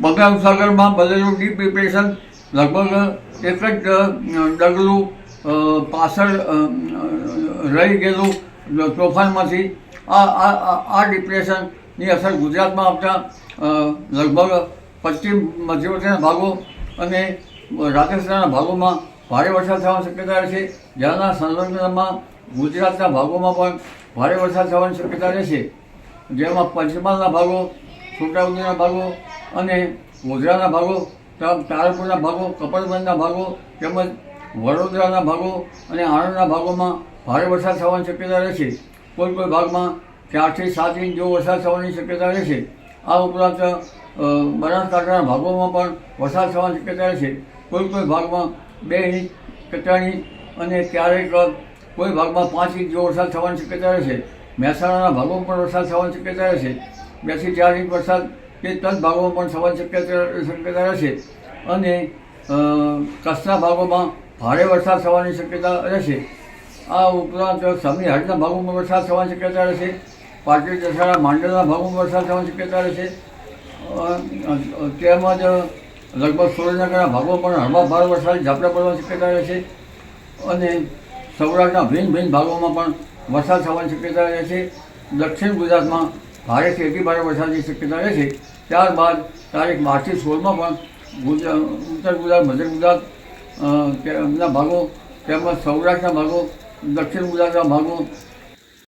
બંગાળ સાગરમાં બનેલું deep depression લગભગ એક જ ડગલું પાછળ રહી ગયેલું તોફાનમાંથી. આ આ ડિપ્રેશનની અસર ગુજરાતમાં આવતા લગભગ પશ્ચિમ મધ્યપ્રદેશના ભાગો અને રાજસ્થાનના ભાગોમાં ભારે વરસાદ થવાની શક્યતા રહેશે જ્યાંના સંલગ્નમાં ગુજરાતના ભાગોમાં પણ ભારે વરસાદ થવાની શક્યતા રહેશે જેમાં પંચમહાલના ભાગો, છોટાઉદેપુરના ભાગો અને મુદ્રાના ભાગો તારાપુરના ભાગો કપડબંધના ભાગો તેમજ વડોદરાના ભાગો અને આણંદના ભાગોમાં ભારે વરસાદ થવાની શક્યતા રહેશે કોઈ કોઈ ભાગમાં ચારથી સાત ઇંચ જેવો વરસાદ થવાની શક્યતા રહેશે આ ઉપરાંત બનાસકાંઠાના ભાગોમાં પણ વરસાદ થવાની શક્યતા રહેશે કોઈ કોઈ ભાગમાં બે ઇંચ કે ઇંચ અને ક્યારેક, કોઈ ભાગમાં પાંચ ઇંચ જેવો વરસાદ થવાની શક્યતા રહેશે મહેસાણાના ભાગોમાં પણ વરસાદ થવાની શક્યતા રહેશે બેથી ચાર ઇંચ વરસાદ કે તદ ભાગોમાં પણ સમાન શક્યતા શક્યતા રહેશે. અને કચ્છના ભાગોમાં ભારે વરસાદ થવાની શક્યતા રહેશે. આ ઉપરાંત સમી હાટના ભાગોમાં વરસાદ થવાની શક્યતા રહેશે. પાટલી દસાડા માંડલના ભાગોમાં વરસાદ થવાની શક્યતા રહેશે. તેમજ લગભગ સુરેન્દ્રનગરના ભાગો પણ હળવા ભારે વરસાદ ઝાપટા પડવાની શક્યતા રહેશે. અને સૌરાષ્ટ્રના ભિન્ન ભિન્ન ભાગોમાં પણ વરસાદ થવાની શક્યતા રહેશે. દક્ષિણ ગુજરાતમાં ભારેથી અતિ ભારે વરસાદની શક્યતા રહેશે. ત્યારબાદ તારીખ બારથી સોળમાં પણ ગુજરાત, ઉત્તર ગુજરાત, મધ્ય ગુજરાત ના ભાગો, તેમજ સૌરાષ્ટ્રના ભાગો, દક્ષિણ ગુજરાતના ભાગો